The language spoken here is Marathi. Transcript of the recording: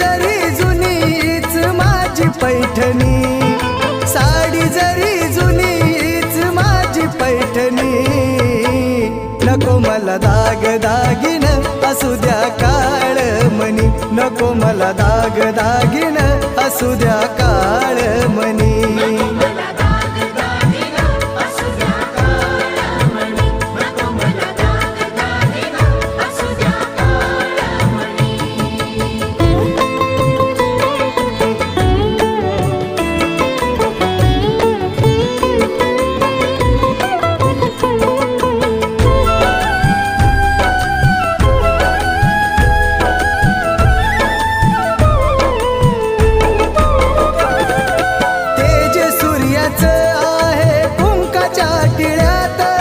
जरी जुनीच माझी पैठणी साडी जरी जुनीच माझी पैठणी नको मला दाग दागिन असू द्या काळ मनी नको मला दाग दागिन असू द्या काळ टिळ्यात